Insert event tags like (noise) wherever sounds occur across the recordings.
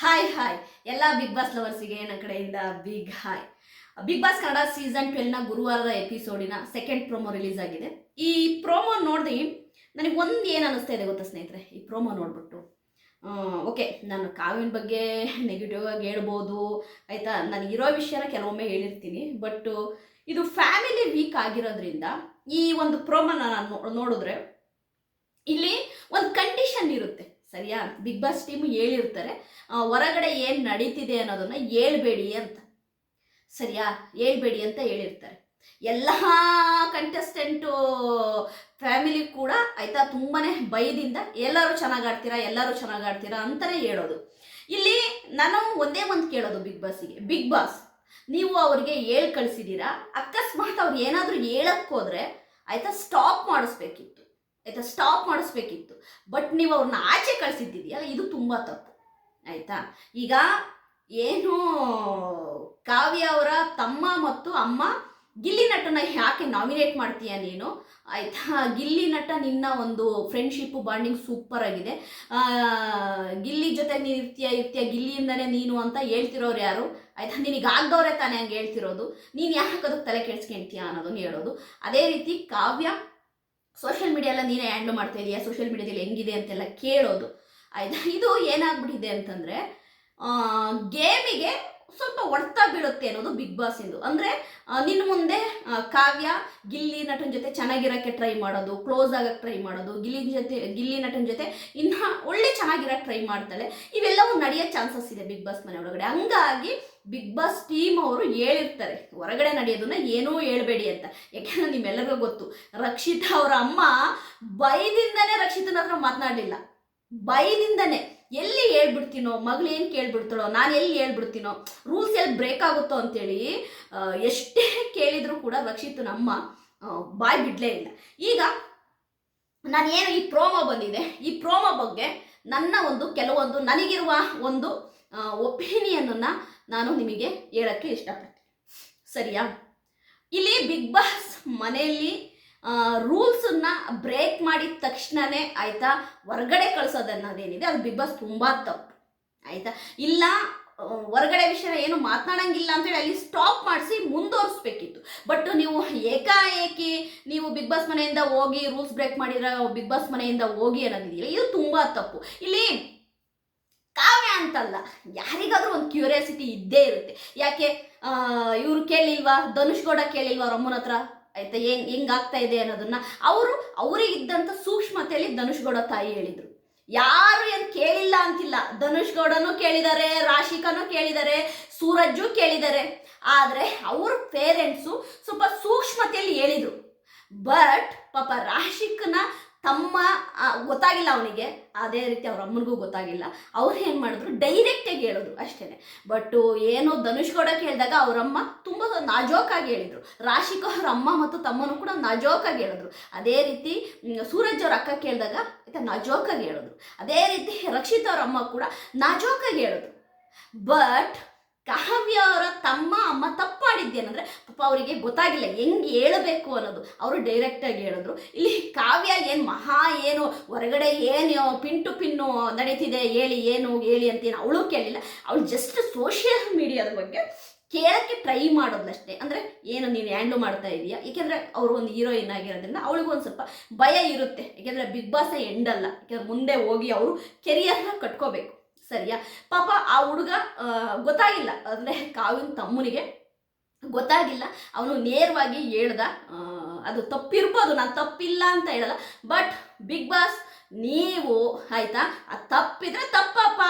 Hi hi ಎಲ್ಲ big boss ಲವರ್ಸಿಗೆ ನನ್ನ ಕಡೆಯಿಂದ big hi Bigg Boss Kannada season ಟ್ವೆಲ್ನ ಗುರುವಾರದ ಎಪಿಸೋಡಿನ ಸೆಕೆಂಡ್ ಪ್ರೋಮೋ ರಿಲೀಸ್ ಆಗಿದೆ. ಈ ಪ್ರೋಮೋ ನೋಡಿ ನನಗೆ ಒಂದು ಏನು ಅನ್ನಿಸ್ತಾ ಇದೆ ಗೊತ್ತಾ ಸ್ನೇಹಿತರೆ? ಈ ಪ್ರೋಮೋ ನೋಡ್ಬಿಟ್ಟು. ಓಕೆ ನಾನು ಕಾವಿನ ಬಗ್ಗೆ ನೆಗೆಟಿವ್ ಆಗಿ ಹೇಳ್ಬೋದು. ಆಯಿತಾ? ನಾನು ಇರೋ ವಿಷಯನ ಕೆಲವೊಮ್ಮೆ ಹೇಳಿರ್ತೀನಿ. ಬಟ್ ಇದು ಫ್ಯಾಮಿಲಿ ವೀಕ್ ಆಗಿರೋದ್ರಿಂದ ಈ ಒಂದು ಪ್ರೋಮೋನ ನಾನು ನೋಡಿದ್ರೆ ಇಲ್ಲಿ ಒಂದು ಕಂಡೀಷನ್ ಇರುತ್ತೆ. ಸರಿಯಾ? ಬಿಗ್ ಬಾಸ್ ಟೀಮ್ ಹೇಳಿರ್ತಾರೆ. ಹೊರಗಡೆ ಏನು ನಡೀತಿದೆ ಅನ್ನೋದನ್ನ ಹೇಳ್ಬೇಡಿ ಅಂತ. ಸರಿಯಾ? ಹೇಳ್ಬೇಡಿ ಅಂತ ಹೇಳಿರ್ತಾರೆ. ಎಲ್ಲ ಕಂಟೆಸ್ಟೆಂಟು ಫ್ಯಾಮಿಲಿ ಕೂಡ ಆಯ್ತಾ ತುಂಬಾನೇ ಭಯದಿಂದ ಎಲ್ಲರೂ ಚೆನ್ನಾಗಿ ಆಡ್ತೀರಾ, ಎಲ್ಲರೂ ಚೆನ್ನಾಗಿ ಆಡ್ತೀರಾ ಅಂತಲೇ ಹೇಳೋದು. ಇಲ್ಲಿ ನಾನು ಒಂದೇ ಒಂದು ಕೇಳೋದು ಬಿಗ್ ಬಾಸಿಗೆ ಬಿಗ್ ಬಾಸ್ ನೀವು ಅವ್ರಿಗೆ ಹೇಳ್ ಕಳಿಸಿದ್ದೀರಾ ಅಕಸ್ಮಾತ್ ಅವ್ರು ಏನಾದರೂ ಹೇಳಕ್ ಹೋದ್ರೆ ಆಯ್ತಾ ಸ್ಟಾಪ್ ಮಾಡಿಸ್ಬೇಕಿತ್ತು. ಆಯ್ತಾ? ಸ್ಟಾಪ್ ಮಾಡಿಸ್ಬೇಕಿತ್ತು. ಬಟ್ ನೀವು ಅವ್ರನ್ನ ಆಚೆ ಕಳಿಸಿದ್ದೀಯಲ್ಲ ಇದು ತುಂಬ ತಪ್ಪು. ಆಯಿತಾ? ಈಗ ಏನು ಕಾವ್ಯ ಅವರ ತಮ್ಮ ಮತ್ತು ಅಮ್ಮ, ಗಿಲ್ಲಿ ನಟನ ಯಾಕೆ ನಾಮಿನೇಟ್ ಮಾಡ್ತೀಯ ನೀನು? ಆಯಿತಾ? ಗಿಲ್ಲಿ ನಟ ನಿನ್ನ ಒಂದು ಫ್ರೆಂಡ್ಶಿಪ್ ಬಾಂಡಿಂಗ್ ಸೂಪರ್ ಆಗಿದೆ. ಗಿಲ್ಲಿ ಜೊತೆ ನೀನು ಇರ್ತೀಯ ಇರ್ತೀಯ ಗಿಲ್ಲಿಯಿಂದನೇ ನೀನು ಅಂತ ಹೇಳ್ತಿರೋರು ಯಾರು? ಆಯಿತಾ? ನಿನಗೆ ಆಗ್ದವ್ರೆ ತಾನೇ ಹಂಗೆ ಹೇಳ್ತಿರೋದು. ನೀನು ಯಾಕೆ ಅದಕ್ಕೆ ತಲೆ ಕೆಡ್ಸ್ಕೊಂತೀಯ ಅನ್ನೋದನ್ನು ಹೇಳೋದು. ಅದೇ ರೀತಿ ಕಾವ್ಯ ಸೋಷಿಯಲ್ ಮೀಡಿಯಾ ಎಲ್ಲ ನೀನೇ ಹ್ಯಾಂಡಲ್ ಮಾಡ್ತಾ ಇದೀಯಾ? ಸೋಷಿಯಲ್ ಮೀಡಿಯಾದಲ್ಲಿ ಹೆಂಗಿದೆ ಅಂತೆಲ್ಲ ಕೇಳೋದು. ಆಯ್ತಾ? (laughs) ಇದು ಏನಾಗ್ಬಿಟ್ಟಿದೆ ಅಂತಂದರೆ ಗೇಮಿಗೆ ಸ್ವಲ್ಪ ಒಡ್ತ ಬೀಳುತ್ತೆ ಅನ್ನೋದು ಬಿಗ್ ಬಾಸ್ ಇಂದು. ಅಂದರೆ ನಿನ್ನ ಮುಂದೆ ಕಾವ್ಯ, ಗಿಲ್ಲಿ ನಟನ ಜೊತೆ ಚೆನ್ನಾಗಿರೋಕ್ಕೆ ಟ್ರೈ ಮಾಡೋದು ಕ್ಲೋಸ್ ಆಗಕ್ಕೆ ಟ್ರೈ ಮಾಡೋದು, ಗಿಲ್ಲಿ ಜೊತೆ, ಗಿಲ್ಲಿ ನಟನ ಜೊತೆ ಇನ್ನ ಒಳ್ಳೆ ಚೆನ್ನಾಗಿರೋಕ್ಕೆ ಟ್ರೈ ಮಾಡ್ತಾಳೆ. ಇವೆಲ್ಲವೂ ನಡೆಯೋ ಚಾನ್ಸಸ್ ಇದೆ ಬಿಗ್ ಬಾಸ್ ಮನೆ ಒಳಗಡೆ ಹಂಗಾಗಿ ಬಿಗ್ ಬಾಸ್ ಟೀಮ್ ಅವರು ಹೇಳಿರ್ತಾರೆ, ಹೊರಗಡೆ ನಡೆಯೋದನ್ನ ಏನೂ ಹೇಳ್ಬೇಡಿ ಅಂತ. ಯಾಕೆಂದ್ರೆ ನಿಮ್ಮೆಲ್ಲರಿಗೂ ಗೊತ್ತು, ರಕ್ಷಿತಾ ಅವರ ಅಮ್ಮ ಬೈದಿಂದನೇ ರಕ್ಷಿತನ ಹತ್ರ ಮಾತನಾಡಲಿಲ್ಲ. ಬೈದಿಂದನೇ ಎಲ್ಲಿ ಹೇಳ್ಬಿಡ್ತೀನೋ, ಮಗಳು ಏನು ಕೇಳ್ಬಿಡ್ತಾಳೋ, ನಾನು ಎಲ್ಲಿ ಹೇಳ್ಬಿಡ್ತೀನೋ ರೂಲ್ಸ್ ಎಲ್ಲಿ ಬ್ರೇಕ್ ಆಗುತ್ತೋ ಅಂತೇಳಿ ಎಷ್ಟೇ ಕೇಳಿದರೂ ಕೂಡ ರಕ್ಷಿತನ ಅಮ್ಮ ಬಾಯ್ ಬಿಡಲೇ ಇಲ್ಲ. ಈಗ ನಾನು ಏನು ಈ ಪ್ರೋಮೋ ಬಂದಿದೆ, ಈ ಪ್ರೋಮೋ ಬಗ್ಗೆ ನನ್ನ ಒಂದು ಕೆಲವೊಂದು ನನಗಿರುವ ಒಂದು ಒಪಿನಿಯನನ್ನು ನಾನು ನಿಮಗೆ ಹೇಳಕ್ಕೆ ಇಷ್ಟಪಡ್ತೀನಿ. ಸರಿಯಾ? ಇಲ್ಲಿ ಬಿಗ್ ಬಾಸ್ ಮನೆಯಲ್ಲಿ ರೂಲ್ಸನ್ನ ಬ್ರೇಕ್ ಮಾಡಿದ ತಕ್ಷಣನೇ ಆಯ್ತಾ, ಹೊರಗಡೆ ಕಳ್ಸೋದನ್ನೋದೇನಿದೆ, ಅದು ಬಿಗ್ ಬಾಸ್ ತುಂಬ ತಪ್ಪು. ಆಯ್ತಾ? ಇಲ್ಲ ಹೊರಗಡೆ ವಿಷಯ ಏನು ಮಾತನಾಡಂಗಿಲ್ಲ ಅಂತೇಳಿ ಅಲ್ಲಿ ಸ್ಟಾಪ್ ಮಾಡಿಸಿ ಮುಂದುವರಿಸ್ಬೇಕಿತ್ತು. ಬಟ್ ನೀವು ಏಕಾಏಕಿ ನೀವು ಬಿಗ್ ಬಾಸ್ ಮನೆಯಿಂದ ಹೋಗಿ ರೂಲ್ಸ್ ಬ್ರೇಕ್ ಮಾಡಿದ್ರೆ, ಬಿಗ್ ಬಾಸ್ ಮನೆಯಿಂದ ಹೋಗಿ ಅನ್ನೋದಿದೆಯಲ್ಲ, ಇದು ತುಂಬ ತಪ್ಪು. ಇಲ್ಲಿ ಕಾವ್ಯ ಅಂತಲ್ಲ, ಯಾರಿಗಾದ್ರೂ ಒಂದು ಕ್ಯೂರಿಯಾಸಿಟಿ ಇದ್ದೇ ಇರುತ್ತೆ. ಯಾಕೆ ಇವರು ಕೇಳಿಲ್ವಾ, ಧನುಷ್ ಗೌಡ ಕೇಳಿಲ್ವಾ ಅವ್ರ ಅಮ್ಮನ ಹತ್ರ? ಆಯ್ತಾ ಹೆಂಗ್ ಹೆಂಗಾಗ್ತಾ ಇದೆ ಅನ್ನೋದನ್ನ? ಅವರು ಅವರಿಗೆ ಇದ್ದಂಥ ಸೂಕ್ಷ್ಮತೆಯಲ್ಲಿ ಧನುಷ್ ಗೌಡ ತಾಯಿ ಹೇಳಿದ್ರು. ಯಾರು ಏನು ಕೇಳಿಲ್ಲ ಅಂತಿಲ್ಲ. ಧನುಷ್ ಗೌಡನು ಕೇಳಿದ್ದಾರೆ ರಾಶಿಕನೂ ಕೇಳಿದ್ದಾರೆ ಸೂರಜ್ಜು ಕೇಳಿದ್ದಾರೆ ಆದರೆ, ಅವ್ರ ಪೇರೆಂಟ್ಸು ಸ್ವಲ್ಪ ಸೂಕ್ಷ್ಮತೆಯಲ್ಲಿ ಹೇಳಿದರು. ಬಟ್ ಪಾಪ ರಾಶಿಕನ ತಮ್ಮ ಗೊತ್ತಾಗಿಲ್ಲ ಅವನಿಗೆ. ಅದೇ ರೀತಿ ಅವ್ರ ಅಮ್ಮನಿಗೂ ಗೊತ್ತಾಗಿಲ್ಲ. ಅವ್ರು ಏನು ಮಾಡಿದ್ರು? ಡೈರೆಕ್ಟಾಗಿ ಹೇಳಿದ್ರು ಅಷ್ಟೇ ಬಟ್ ಏನೋ ಧನುಷ್ ಗೌಡ ಕೇಳಿದಾಗ ಅವರಮ್ಮ ತುಂಬ ನಾಜೋಕಾಗಿ ಹೇಳಿದರು. ರಾಶಿಕ ಅವ್ರ ಅಮ್ಮ ಮತ್ತು ತಮ್ಮನೂ ಕೂಡ ನಾಜೋಕಾಗಿ ಹೇಳಿದ್ರು. ಅದೇ ರೀತಿ ಸೂರಜ್ ಅವ್ರ ಅಕ್ಕ ಕೇಳಿದಾಗ ಆಯ್ತಾ ನಾಜೋಕಾಗಿ ಹೇಳಿದ್ರು. ಅದೇ ರೀತಿ ರಕ್ಷಿತ್ ಅವ್ರ ಅಮ್ಮ ಕೂಡ ನಾಜೋಕಾಗಿ ಹೇಳಿದ್ರು. ಬಟ್ ಕಾವ್ಯ ಅವರ ತಮ್ಮ ಅಮ್ಮ ತಪ್ಪು ಮಾಡಿದ್ದೇನೆಂದ್ರೆ ಪಾಪ ಅವರಿಗೆ ಗೊತ್ತಾಗಿಲ್ಲ, ಹೆಂಗೆ ಹೇಳಬೇಕು ಅನ್ನೋದು. ಅವರು ಡೈರೆಕ್ಟಾಗಿ ಹೇಳಿದ್ರು. ಇಲ್ಲಿ ಕಾವ್ಯ ಏನು ಮಹಾ ಏನು, ಹೊರಗಡೆ ಏನು ಪಿನ್ ಟು ಪಿನ್ನು ನಡೀತಿದೆ, ಹೇಳಿ, ಏನು, ಹೇಳಿ ಅಂತ ಏನು ಅವಳು ಕೇಳಿಲ್ಲ. ಅವಳು ಜಸ್ಟ್ ಸೋಷಿಯಲ್ ಮೀಡಿಯಾದ ಬಗ್ಗೆ ಕೇಳಕ್ಕೆ ಟ್ರೈ ಮಾಡೋದಷ್ಟೇ ಅಂದರೆ, ಏನು ನೀನು ಹ್ಯಾಂಡ್ಲ್ ಮಾಡ್ತಾ ಇದೀಯಾ? ಏಕೆಂದರೆ, ಅವರು ಒಂದು ಹೀರೋಯಿನ್ ಆಗಿರೋದ್ರಿಂದ ಅವಳಿಗೂ ಒಂದು ಸ್ವಲ್ಪ ಭಯ ಇರುತ್ತೆ. ಏಕೆಂದರೆ ಬಿಗ್ ಬಾಸ್ ಎಂಡಲ್ಲ ಯಾಕೆಂದ್ರೆ ಮುಂದೆ ಹೋಗಿ ಅವರು ಕೆರಿಯರ್ನ ಕಟ್ಕೋಬೇಕು. ಸರಿಯಾ? ಪಾಪ ಆ ಹುಡುಗ ಗೊತ್ತಾಗಿಲ್ಲ. ಅಂದರೆ ಕಾವಿನ ತಮ್ಮನಿಗೆ ಗೊತ್ತಾಗಿಲ್ಲ. ಅವನು ನೇರವಾಗಿ ಹೇಳ್ದ ಅದು ತಪ್ಪಿರ್ಬೋದು, ನಾನು ತಪ್ಪಿಲ್ಲ ಅಂತ ಹೇಳಲ್ಲ. ಬಟ್ ಬಿಗ್ ಬಾಸ್, ನೀವು, ಆಯ್ತಾ? ಆ ತಪ್ಪಿದ್ರೆ ತಪ್ಪಪ್ಪ.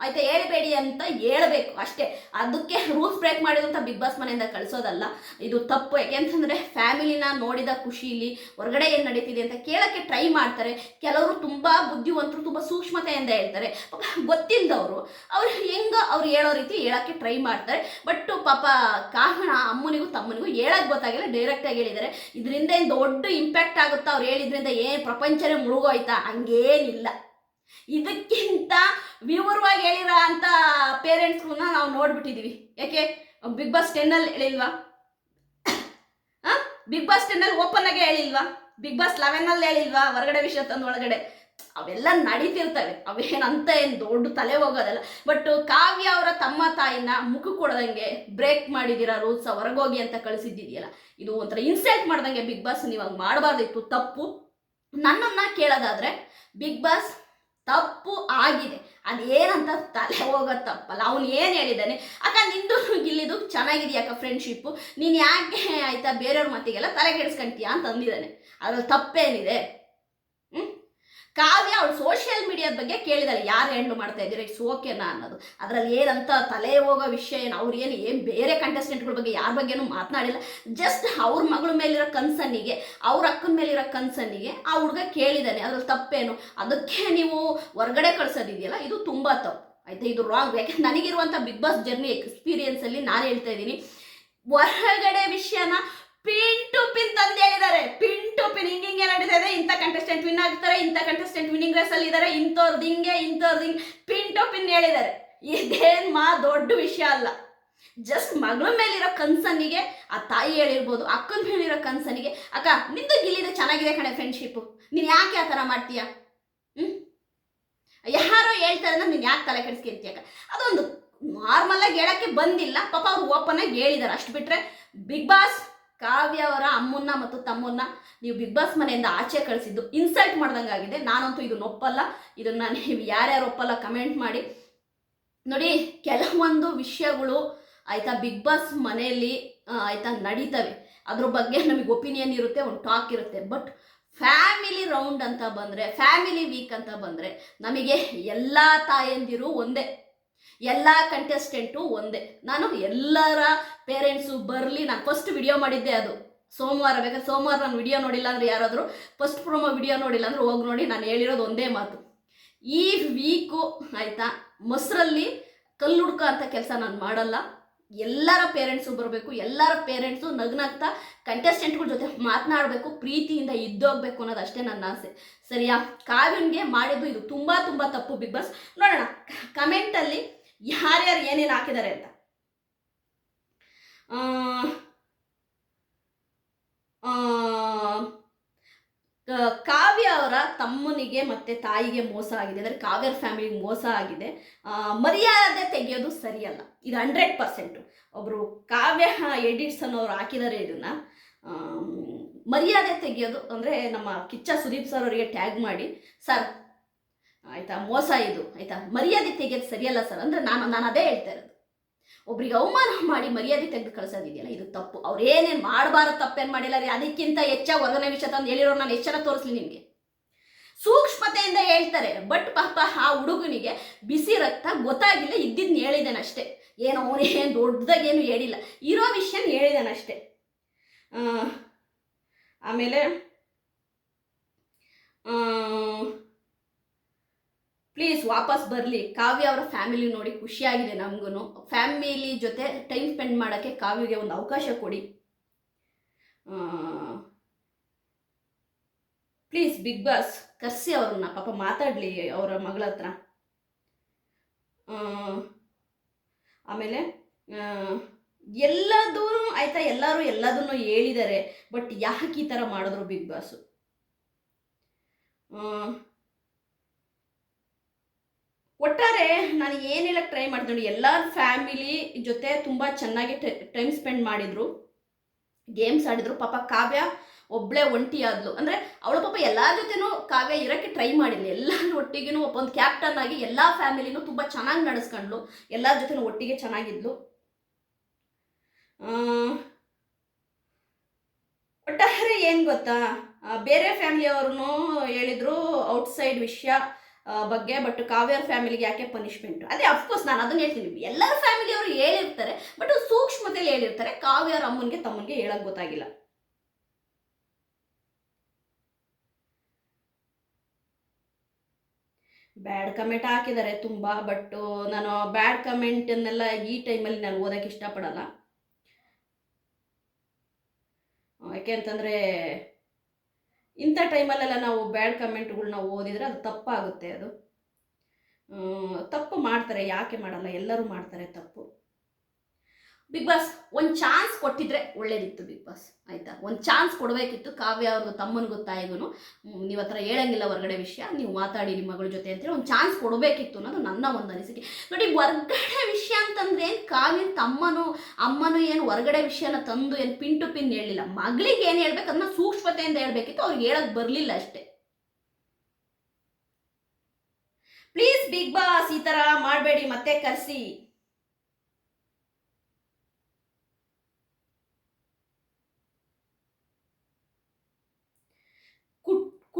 ಆಯ್ತಾ, ಹೇಳ್ಬೇಡಿ ಅಂತ ಹೇಳಬೇಕು, ಅಷ್ಟೇ. ಅದಕ್ಕೆ ರೂಲ್ಸ್ ಬ್ರೇಕ್ ಮಾಡಿದಂಥ ಬಿಗ್ ಬಾಸ್ ಮನೆಯಿಂದ ಕಳಿಸೋದಲ್ಲ. ಇದು ತಪ್ಪು. ಯಾಕೆಂತಂದರೆ ಫ್ಯಾಮಿಲಿನ ನೋಡಿದ ಖುಷಿಲಿ ಹೊರಗಡೆ ಏನು ನಡೀತಿದೆ ಅಂತ ಕೇಳೋಕ್ಕೆ ಟ್ರೈ ಮಾಡ್ತಾರೆ. ಕೆಲವರು ತುಂಬ ಬುದ್ಧಿವಂತರು, ತುಂಬ ಸೂಕ್ಷ್ಮತೆಯಿಂದ ಹೇಳ್ತಾರೆ. ಗೊತ್ತಿಲ್ಲದವರು ಅವ್ರು ಹೆಂಗೆ ಅವ್ರು ಹೇಳೋ ರೀತಿ ಹೇಳೋಕ್ಕೆ ಟ್ರೈ ಮಾಡ್ತಾರೆ. ಬಟ್ ಪಾಪ ಕಾರಣ ಅಮ್ಮನಿಗೂ ತಮ್ಮನಿಗೂ ಹೇಳಕ್ ಗೊತ್ತಾಗಿಲ್ಲ ಡೈರೆಕ್ಟಾಗಿ ಹೇಳಿದ್ದಾರೆ. ಇದರಿಂದ ಏನು ದೊಡ್ಡ ಇಂಪ್ಯಾಕ್ಟ್ ಆಗುತ್ತಾ ಅವ್ರು ಹೇಳಿದ್ರಿಂದ ಏನು ಪ್ರಪಂಚನೇ ಮುಳುಗೋಯ್ತಾ? ಹಂಗೇನಿಲ್ಲ. ಇದಕ್ಕಿಂತ ವಿವರವಾಗಿ ಹೇಳಿರ ಅಂತ ಪೇರೆಂಟ್ಸ್ನ ನಾವು ನೋಡ್ಬಿಟ್ಟಿದೀವಿ. ಯಾಕೆ? ಬಿಗ್ ಬಾಸ್ ಟೆನ್ನಲ್ಲಿ ಹೇಳಿಲ್ವಾ? ಬಿಗ್ ಬಾಸ್ ಟೆನ್ನಲ್ಲಿ ಓಪನ್ ಆಗಿ ಹೇಳಿಲ್ವಾ? ಬಿಗ್ ಬಾಸ್ ಲೆವೆನಲ್ಲಿ ಹೇಳಿಲ್ವಾ? ಹೊರಗಡೆ ವಿಷಯ ತಂದು ಒಳಗಡೆ. ಅವೆಲ್ಲ ನಡೀತಿರ್ತವೆ. ಅವೇನಂತ ಏನು ದೊಡ್ಡ ತಲೆ ಹೋಗೋದಲ್ಲ. ಬಟ್ ಕಾವ್ಯ ಅವರ ತಮ್ಮ ತಾಯಿನ ಮುಖ ಕೊಡದಂಗೆ ಬ್ರೇಕ್ ಮಾಡಿದ್ದೀರಾ ರೂಲ್ಸ್ ಹೊರಗೋಗಿ ಅಂತ ಕಳಿಸಿದ್ದಿದೆಯಲ್ಲ. ಇದು ಒಂಥರ ಇನ್ಸಲ್ಟ್ ಮಾಡ್ದಂಗೆ ಬಿಗ್ ಬಾಸ್ ನೀವು ಹಂಗೆ ಮಾಡಬಾರ್ದಿತ್ತು. ತಪ್ಪು. ನನ್ನನ್ನು ಕೇಳೋದಾದ್ರೆ ಬಿಗ್ ಬಾಸ್ ತಪ್ಪು ಆಗಿದೆ. ಅದೇನಂತ ತಲೆ ಹೋಗೋ ತಪ್ಪಲ್ಲ. ಅವನು ಏನು ಹೇಳಿದ್ದಾನೆ? ಅಕ್ಕ, ನಿಂದು ಗಿಲ್ಲಿದು ಚೆನ್ನಾಗಿದೆಯಾಕ ಫ್ರೆಂಡ್ಶಿಪ್ಪು ನೀನು ಯಾಕೆ ಆಯ್ತಾ ಬೇರೆಯವ್ರ ಮತ್ತಿಗೆಲ್ಲ ತಲೆ ಕೆಡಿಸ್ಕೊಂತೀಯ ಅಂತ ಅಂದಿದ್ದಾನೆ. ಅದ್ರಲ್ಲಿ ತಪ್ಪೇನಿದೆ? ಕಾವ್ಯ ಅವಳು ಸೋಷಿಯಲ್ ಮೀಡಿಯಾದ ಬಗ್ಗೆ ಕೇಳಿದಾಳೆ. ಯಾರು ಹೆಣ್ಣು ಮಾಡ್ತಾ ಇದ್ದೀರಾ? ಇಟ್ಸ್ ಓಕೆನಾ ಅನ್ನೋದು. ಅದರಲ್ಲಿ ಏನಂತ ತಲೆ ಹೋಗೋ ವಿಷಯ ಏನು? ಅವ್ರು ಏನು ಏನು ಬೇರೆ ಕಂಟೆಸ್ಟೆಂಟ್ಗಳ ಬಗ್ಗೆ ಯಾರ ಬಗ್ಗೆನೂ ಮಾತನಾಡಿಲ್ಲ. ಜಸ್ಟ್ ಅವ್ರ ಮಗಳ ಮೇಲಿರೋ ಕನ್ಸನ್ನಿಗೆ ಅವ್ರ ಅಕ್ಕನ ಮೇಲಿರೋ ಕನ್ಸನ್ನಿಗೆ ಆ ಹುಡುಗ ಕೇಳಿದ್ದಾನೆ ಅದ್ರಲ್ಲಿ ತಪ್ಪೇನು? ಅದಕ್ಕೆ ನೀವು ಹೊರಗಡೆ ಕಳ್ಸೋದಿದೆಯಲ್ಲ? ಇದು ತುಂಬ ತಪ್ಪು. ಆಯ್ತಾ? ಇದು ರಾಂಗ್ ಯಾಕೆ ನನಗಿರುವಂಥ ಬಿಗ್ ಬಾಸ್ ಜರ್ನಿ ಎಕ್ಸ್ಪೀರಿಯನ್ಸಲ್ಲಿ ನಾನು ಹೇಳ್ತಾ ಇದ್ದೀನಿ. ಹೊರಗಡೆ ವಿಷಯನ ಪಿನ್ ಟು ಪಿನ್ ತಂದು ಹೇಳಿದ್ದಾರೆ ಪಿನ್ ಟು ಪಿನ್ ಹಿಂಗೆ ಹಿಂಗೆ ನಡೀತಾ ಇದೆ ಇಂಥ ಕಂಟೆಸ್ಟೆಂಟ್ ವಿನ್ ಆಗ್ತಾರೆ, ಇಂಥ ಕಂಟೆಸ್ಟೆಂಟ್ ವಿನ್ನಿಂಗ್ ರೇಸ್ ಅಲ್ಲಿ ಇದ್ದಾರೆ ಇಂಥವ್ರದ್ದು ಹಿಂಗೆ ಇಂಥವ್ರದ್ದು ಹಿಂಗೆ, ಪಿನ್ ಟು ಪಿನ್ ಹೇಳಿದ್ದಾರೆ. ಇದೇನ್ ಮಾ ದೊಡ್ಡ ವಿಷಯ ಅಲ್ಲ. ಜಸ್ಟ್ ಮಗಳ ಮೇಲಿರೋ ಕನ್ಸನ್ನಿಗೆ, ಆ ತಾಯಿ ಹೇಳಿರ್ಬೋದು, ಅಕ್ಕನ ಮೇಲಿರೋ ಕನ್ಸನ್ನಿಗೆ, ಅಕ್ಕ, ನಿಂದು ಗಿಲ್ಲಿದೆ ಚೆನ್ನಾಗಿದೆ ಕಣೆ ಫ್ರೆಂಡ್ಶಿಪ್ಪು ನೀನು ಯಾಕೆ ಆ ಥರ ಮಾಡ್ತೀಯ? ಹ್ಞೂ ಯಾರೋ ಹೇಳ್ತಾರೆ ಅಂದ್ರೆ ನೀನು ಯಾಕೆ ತಲೆ ಕೆಡಿಸ್ಕೊಂತೀಯ ಅಕ್ಕ? ಅದೊಂದು ನಾರ್ಮಲ್ ಆಗಿ ಹೇಳಕ್ಕೆ ಬಂದಿಲ್ಲ. ಪಾಪ ಅವ್ರು ಓಪನ್ ಆಗಿ ಹೇಳಿದ್ದಾರೆ ಅಷ್ಟು ಬಿಟ್ರೆ ಬಿಗ್ ಬಾಸ್ ಕಾವ್ಯ ಅವರ ಅಮ್ಮನ್ನ ಮತ್ತು ತಮ್ಮನ್ನ ನೀವು ಬಿಗ್ ಬಾಸ್ ಮನೆಯಿಂದ ಆಚೆ ಕಳಿಸಿದ್ದು ಇನ್ಸಲ್ಟ್ ಮಾಡ್ದಂಗಾಗಿದೆ. ನಾನಂತೂ ಇದನ್ನ ಒಪ್ಪಲ್ಲ. ಇದನ್ನ ನೀವು ಯಾರ್ಯಾರು ಒಪ್ಪಲ್ಲ ಕಮೆಂಟ್ ಮಾಡಿ. ನೋಡಿ, ಕೆಲವೊಂದು ವಿಷಯಗಳು ಆಯ್ತಾ ಬಿಗ್ ಬಾಸ್ ಮನೆಯಲ್ಲಿ ಆಯ್ತಾ ನಡೀತವೆ. ಅದ್ರ ಬಗ್ಗೆ ನಮಗೆ ಒಪಿನಿಯನ್ ಇರುತ್ತೆ, ಒಂದು ಟಾಕ್ ಇರುತ್ತೆ. ಬಟ್ ಫ್ಯಾಮಿಲಿ ರೌಂಡ್ ಅಂತ ಬಂದರೆ ಫ್ಯಾಮಿಲಿ ವೀಕ್ ಅಂತ ಬಂದರೆ ನಮಗೆ ಎಲ್ಲ ತಾಯಂದಿರು ಒಂದೇ. ಎಲ್ಲ ಕಂಟೆಸ್ಟೆಂಟು ಒಂದೇ. ನಾನು ಎಲ್ಲರ ಪೇರೆಂಟ್ಸು ಬರಲಿ, ನಾನು ಫಸ್ಟ್ ವಿಡಿಯೋ ಮಾಡಿದ್ದೆ ಅದು. ಸೋಮವಾರ ಬೇಕಾದ್ರೆ ಸೋಮವಾರ ನಾನು ವಿಡಿಯೋ ನೋಡಿಲ್ಲ ಅಂದರೆ ಯಾರಾದರೂ ಫಸ್ಟ್ ಪ್ರೊಮೋ ವಿಡಿಯೋ ನೋಡಿಲ್ಲ ಅಂದರೆ ಹೋಗಿ ನೋಡಿ, ನಾನು ಹೇಳಿರೋದು ಒಂದೇ ಮಾತು. ಈ ವೀಕು ಆಯಿತಾ? ಮೊಸರಲ್ಲಿ ಕಲ್ಲು ಹುಡ್ಕ ಅಂತ ಕೆಲಸ ನಾನು ಮಾಡಲ್ಲ. ಎಲ್ಲರ ಪೇರೆಂಟ್ಸು ಬರಬೇಕು, ಎಲ್ಲರ ಪೇರೆಂಟ್ಸು ನಗ್ನಗ್ತಾ ಕಂಟೆಸ್ಟೆಂಟ್ಗಳ ಜೊತೆ ಮಾತನಾಡಬೇಕು, ಪ್ರೀತಿಯಿಂದ ಇದ್ದೋಗ್ಬೇಕು ಅನ್ನೋದು ಅಷ್ಟೇ ನನ್ನ ಆಸೆ. ಸರಿಯಾ? ಕಾವ್ಯನ್ಗೆ ಮಾಡಿದ್ದು ಇದು ತುಂಬ ತುಂಬ ತಪ್ಪು, ಬಿಗ್ ಬಾಸ್. ನೋಡೋಣ ಕಮೆಂಟಲ್ಲಿ ಯಾರ್ಯಾರು ಏನೇನು ಹಾಕಿದ್ದಾರೆ ಅಂತ? ಕಾವ್ಯ ಅವರ ತಮ್ಮನಿಗೆ ಮತ್ತೆ ತಾಯಿಗೆ ಮೋಸ ಆಗಿದೆ. ಅಂದರೆ ಕಾವ್ಯರ ಫ್ಯಾಮಿಲಿಗೆ ಮೋಸ ಆಗಿದೆ. ಮರ್ಯಾದೆ ತೆಗೆಯೋದು ಸರಿಯಲ್ಲ. ಇದು ಹಂಡ್ರೆಡ್ ಪರ್ಸೆಂಟು ಒಬ್ಬರು ಕಾವ್ಯ ಎಡಿಟ್ಸ್ ಅನ್ನೋರು ಹಾಕಿದ್ದಾರೆ ಇದನ್ನು. ಮರ್ಯಾದೆ ತೆಗೆಯೋದು ಅಂದರೆ ನಮ್ಮ ಕಿಚ್ಚ ಸುದೀಪ್ ಸರ್ ಅವರಿಗೆ ಟ್ಯಾಗ್ ಮಾಡಿ ಸರ್ ಆಯಿತಾ? ಮೋಸ ಇದು, ಆಯಿತಾ? ಮರ್ಯಾದೆ ತೆಗೆಯೋದು ಸರಿಯಲ್ಲ ಸರ್ ಅಂದ್ರೆ ನಾನು ನಾನು ಅದೇ ಹೇಳ್ತಾ ಇರೋದು. ಒಬ್ರಿಗೆ ಅವಮಾನ ಮಾಡಿ ಮರ್ಯಾದೆ ತೆಗೆದು ಕಳ್ಸೋದಿದೆಯಲ್ಲ, ಇದು ತಪ್ಪು. ಅವ್ರು ಏನೇನು ಮಾಡಬಾರದು ತಪ್ಪೇನು ಮಾಡಿಲ್ಲ ರೀ, ಅದಕ್ಕಿಂತ ಹೆಚ್ಚಾಗಿ ಹೊರಗನೆ ವಿಷಯ ತಂದು ಹೇಳಿರೋ ನಾನು ಎಚ್ಚರ ತೋರಿಸ್ಲಿ ನಿಮಗೆ? ಸೂಕ್ಷ್ಮತೆಯಿಂದ ಹೇಳ್ತಾರೆ, ಬಟ್ ಪಾಪ ಆ ಹುಡುಗನಿಗೆ ಬಿಸಿ ರಕ್ತ ಗೊತ್ತಾಗಿಲ್ಲ ಇದ್ದಿದ್ದು ಹೇಳಿದ್ದಾನೆ ಅಷ್ಟೇ. ಏನೋ ಅವನೇನು ದೊಡ್ಡದಾಗೇನು ಹೇಳಿಲ್ಲ, ಇರೋ ವಿಷಯ ಹೇಳಿದಾನಷ್ಟೇ ಆಮೇಲೆ ಪ್ಲೀಸ್ ವಾಪಸ್ ಬರಲಿ. ಕಾವ್ಯ ಅವರ ಫ್ಯಾಮಿಲಿ ನೋಡಿ ಖುಷಿಯಾಗಿದೆ ನಮಗೂ ಫ್ಯಾಮಿಲಿ ಜೊತೆ ಟೈಮ್ ಸ್ಪೆಂಡ್ ಮಾಡೋಕ್ಕೆ ಕಾವ್ಯಗೆ ಒಂದು ಅವಕಾಶ ಕೊಡಿ. ಪ್ಲೀಸ್ ಬಿಗ್ ಬಾಸ್ ಕರ್ಸಿ ಅವ್ರನ್ನ. ಪಾಪ ಮಾತಾಡಲಿ ಅವರ ಮಗಳ ಹತ್ರ. ಆಮೇಲೆ ಎಲ್ಲದೂ ಆಯ್ತಾ, ಎಲ್ಲರೂ ಎಲ್ಲದನ್ನು ಹೇಳಿದ್ದಾರೆ. ಬಟ್ ಯಾಕೆ ಈ ಥರ ಮಾಡಿದ್ರು ಬಿಗ್ ಬಾಸು ಒಟ್ಟಾರೆ ನಾನು ಏನು ಹೇಳಕ್ಕೆ ಟ್ರೈ ಮಾಡಿದೆ ನೋಡಿ ಎಲ್ಲ ಫ್ಯಾಮಿಲಿ ಜೊತೆ ತುಂಬ ಚೆನ್ನಾಗಿ ಟೈಮ್ ಸ್ಪೆಂಡ್ ಮಾಡಿದರು. ಗೇಮ್ಸ್ ಆಡಿದ್ರು, ಪಾಪ ಕಾವ್ಯ ಒಬ್ಬಳೇ ಒಂಟಿ ಆದ್ಲು. ಅಂದರೆ ಅವಳು ಪಾಪ ಎಲ್ಲರ ಜೊತೆನೂ ಕಾವ್ಯ ಇರೋಕ್ಕೆ ಟ್ರೈ ಮಾಡಿಲ್ಲ ಎಲ್ಲರ ಒಟ್ಟಿಗೂ ಒಬ್ಬೊಂದು ಕ್ಯಾಪ್ಟನ್ ಆಗಿ ಎಲ್ಲ ಫ್ಯಾಮಿಲಿನೂ ತುಂಬ ಚೆನ್ನಾಗಿ ನಡೆಸ್ಕೊಂಡ್ಲು. ಎಲ್ಲರ ಜೊತೆನೂ ಒಟ್ಟಿಗೆ ಚೆನ್ನಾಗಿದ್ಲು. ಒಟ್ಟಾರೆ ಏನು ಗೊತ್ತಾ? ಬೇರೆ ಫ್ಯಾಮಿಲಿಯವ್ರೂ ಹೇಳಿದ್ರು ಔಟ್ಸೈಡ್ ವಿಷಯ. ಬಗ್ಗೆ ಬಟ್ ಕಾವ್ಯರ ಫ್ಯಾಮಿಲಿಗೆ ಯಾಕೆ ಪನಿಷ್ಮೆಂಟ್ ಅದೇ ಅಫ್ಕೋರ್ಸ್ ನಾನು ಅದನ್ನ ಹೇಳ್ತೀನಿ. ಎಲ್ಲರ ಫ್ಯಾಮಿಲಿಯವರು ಹೇಳಿರ್ತಾರೆ ಬಟ್ ಸೂಕ್ಷ್ಮತೆಯಲ್ಲಿ ಹೇಳಿರ್ತಾರೆ, ಕಾವ್ಯರ ಅಮ್ಮನಿಗೆ ತಮ್ಮನಿಗೆ ಹೇಳಕ್ ಗೊತ್ತಾಗಿಲ್ಲ. ಬ್ಯಾಡ್ ಕಮೆಂಟ್ ಹಾಕಿದ್ದಾರೆ ತುಂಬ ಬಟ್ ನಾನು ಬ್ಯಾಡ್ ಕಮೆಂಟನ್ನೆಲ್ಲ ಈ ಟೈಮಲ್ಲಿ ನಾನು ಓದಕ್ಕೆ ಇಷ್ಟಪಡಲ್ಲ. ಯಾಕೆ ಅಂತಂದರೆ ಇಂಥ ಟೈಮಲ್ಲೆಲ್ಲ ನಾವು ಬ್ಯಾಡ್ ಕಮೆಂಟ್ಗಳನ್ನ ಓದಿದರೆ ಅದು ತಪ್ಪಾಗುತ್ತೆ ಅದು. ತಪ್ಪು ಮಾಡ್ತಾರೆ, ಯಾಕೆ ಮಾಡಲ್ಲ? ಎಲ್ಲರೂ ಮಾಡ್ತಾರೆ ತಪ್ಪು. ಬಿಗ್ ಬಾಸ್ ಒಂದು ಚಾನ್ಸ್ ಕೊಟ್ಟಿದ್ರೆ ಒಳ್ಳೇದಿತ್ತು ಬಿಗ್ ಬಾಸ್ ಆಯ್ತಾ? ಒಂದು ಚಾನ್ಸ್ ಕೊಡಬೇಕಿತ್ತು ಕಾವ್ಯ ಅವ್ರಿಗೂ ತಮ್ಮನಿಗೂ ತಾಯಿಗೂ ನೀವು ಹತ್ರ ಹೇಳಂಗಿಲ್ಲ ಹೊರಗಡೆ ವಿಷಯ, ನೀವು ಮಾತಾಡಿ ನಿಮ್ಮ ಮಗಳ ಜೊತೆ ಅಂತೇಳಿ ಒಂದು ಚಾನ್ಸ್ ಕೊಡಬೇಕಿತ್ತು ಅನ್ನೋದು ನನ್ನ ಒಂದು ಅನಿಸಿಕೆ. ನೋಡಿ, ಹೊರ್ಗಡೆ ವಿಷಯ ಅಂತಂದ್ರೆ ಏನು ಕಾವ್ಯನ ತಮ್ಮನು, ಅಮ್ಮನು ಏನು ಹೊರಗಡೆ ವಿಷಯನ ತಂದು ಏನು ಪಿನ್ ಟು ಪಿನ್ ಹೇಳಿಲ್ಲ ಮಗಳಿಗೆ ಏನು ಹೇಳ್ಬೇಕು ಅದನ್ನ ಸೂಕ್ಷ್ಮತೆಯಿಂದ ಹೇಳ್ಬೇಕಿತ್ತು, ಅವ್ರಿಗೆ ಹೇಳಕ್ ಬರಲಿಲ್ಲ ಅಷ್ಟೇ. ಪ್ಲೀಸ್ ಬಿಗ್ ಬಾಸ್ ಈ ಥರ ಮಾಡಬೇಡಿ, ಮತ್ತೆ ಕರೆಸಿ.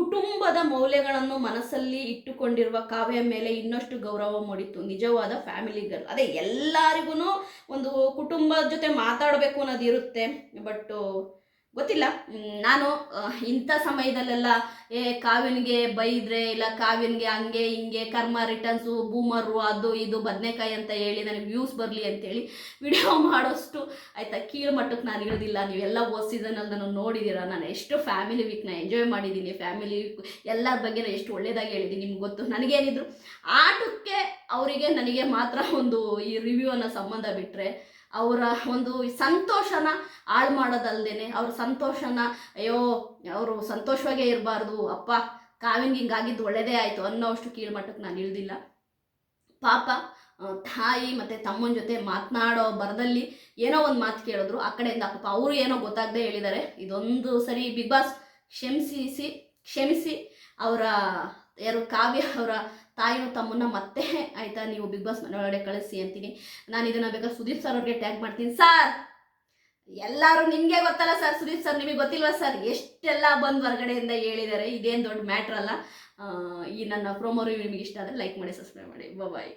ಕುಟುಂಬದ ಮೌಲ್ಯಗಳನ್ನು ಮನಸ್ಸಲ್ಲಿ ಇಟ್ಟುಕೊಂಡಿರುವ ಕಾವ್ಯ ಮೇಲೆ ಇನ್ನಷ್ಟು ಗೌರವ ಮೂಡಿತು ನಿಜವಾದ ಫ್ಯಾಮಿಲಿ ಗರ್ಲ್ ಅದೇ ಎಲ್ಲರಿಗೂ ಒಂದು ಕುಟುಂಬದ ಜೊತೆ ಮಾತಾಡಬೇಕು ಅನ್ನೋದು ಇರುತ್ತೆ ಬಟ್ ಗೊತ್ತಿಲ್ಲ. ನಾನು ಇಂಥ ಸಮಯದಲ್ಲೆಲ್ಲ, ಏ ಕಾವ್ಯನಿಗೆ ಬೈದ್ರೆ, ಇಲ್ಲ ಕಾವ್ಯನಿಗೆ ಹಂಗೆ ಹಿಂಗೆ ಕರ್ಮ ರಿಟರ್ನ್ಸು ಬೂಮರು ಅದು ಇದು, ಬದನೆಕಾಯಿ ಅಂತ ಹೇಳಿ ನನಗೆ ವ್ಯೂಸ್ ಬರಲಿ ಅಂತೇಳಿ ವಿಡಿಯೋ (laughs) ಮಾಡೋಷ್ಟು ಆಯಿತಾ, ಕೀಳು ಮಟ್ಟಕ್ಕೆ ನಾನು ಇರೋದಿಲ್ಲ. ನೀವೆಲ್ಲ ಓ ಸೀಸನಲ್ಲಿ ನಾನು ನೋಡಿದ್ದೀರ ನಾನು ಎಷ್ಟು ಫ್ಯಾಮಿಲಿ ವೀಕ್ನ ಎಂಜಾಯ್ ಮಾಡಿದ್ದೀನಿ. ಫ್ಯಾಮಿಲಿ ವೀಕ್ ಎಲ್ಲರ ಬಗ್ಗೆ ನಾನು ಎಷ್ಟು ಒಳ್ಳೇದಾಗಿ ಹೇಳಿದ್ದೀನಿ ನಿಮ್ಗೆ ಗೊತ್ತು. ನನಗೇನಿದ್ರು ಆಟಕ್ಕೆ ಅವರಿಗೆ ನನಗೆ ಮಾತ್ರ ಒಂದು ಈ ರಿವ್ಯೂ ಅನ್ನೋ ಸಂಬಂಧ ಬಿಟ್ಟರೆ ಅವರ ಒಂದು ಸಂತೋಷನ ಹಾಳು ಮಾಡೋದಲ್ದೇನೆ ಅವ್ರ ಸಂತೋಷನ, ಅಯ್ಯೋ, ಅವರು ಸಂತೋಷವಾಗೇ ಇರಬಾರ್ದು, ಅಪ್ಪ, ಕಾವಿಂಗ್ ಹಿಂಗಾಗಿದ್ದು ಒಳ್ಳೇದೇ ಆಯಿತು ಅನ್ನೋ ಅಷ್ಟು ಕೀಳ್ಮಟ್ಟಕ್ಕೆ ನಾನು ಇಳ್ದಿಲ್ಲ. ಪಾಪ ತಾಯಿ ಮತ್ತು ತಮ್ಮನ ಜೊತೆ ಮಾತನಾಡೋ ಬರದಲ್ಲಿ ಏನೋ ಒಂದು ಮಾತು ಕೇಳಿದ್ರು, ಆ ಕಡೆಯಿಂದ ಪಾಪ ಅವರು ಏನೋ ಗೊತ್ತಾಗದೆ ಹೇಳಿದ್ದಾರೆ ಇದೊಂದು ಸರಿ ಬಿಗ್ ಬಾಸ್ ಕ್ಷಮಿಸಿ ಕ್ಷಮಿಸಿ ಅವರ, ಯಾರು ಕಾವ್ಯ ಅವರ ತಾಯಿನೂ ತಮ್ಮನ್ನ ಮತ್ತೆ ಆಯ್ತಾ ನೀವು ಬಿಗ್ ಬಾಸ್ ಮನೆ ಒಳಗಡೆ ಕಳಿಸಿ ಅಂತೀನಿ. ನಾನು ಇದನ್ನ ಬೇಕಾದ್ರೆ ಸುದೀಪ್ ಸರ್ ಅವ್ರಿಗೆ ಟ್ಯಾಗ್ ಮಾಡ್ತೀನಿ. ಸರ್ ಎಲ್ಲರೂ ನಿಮಗೆ ಗೊತ್ತಲ್ಲ ಸರ್ ಸುದೀಪ್ ಸರ್ ನಿಮಗೆ ಗೊತ್ತಿಲ್ವಾ ಸರ್ ಎಷ್ಟೆಲ್ಲ ಬಂದು ಹೊರಗಡೆಯಿಂದ ಹೇಳಿದ್ದಾರೆ ಇದೇನು ದೊಡ್ಡ ಮ್ಯಾಟ್ರ್ ಅಲ್ಲ. ಈ ನನ್ನ ಪ್ರೋಮೋ ರಿವ್ಯೂ ನಿಮಗೆ ಇಷ್ಟ ಆದರೆ ಲೈಕ್ ಮಾಡಿ ಸಬ್ಸ್ಕ್ರೈಬ್ ಮಾಡಿ. ಬಾಯ್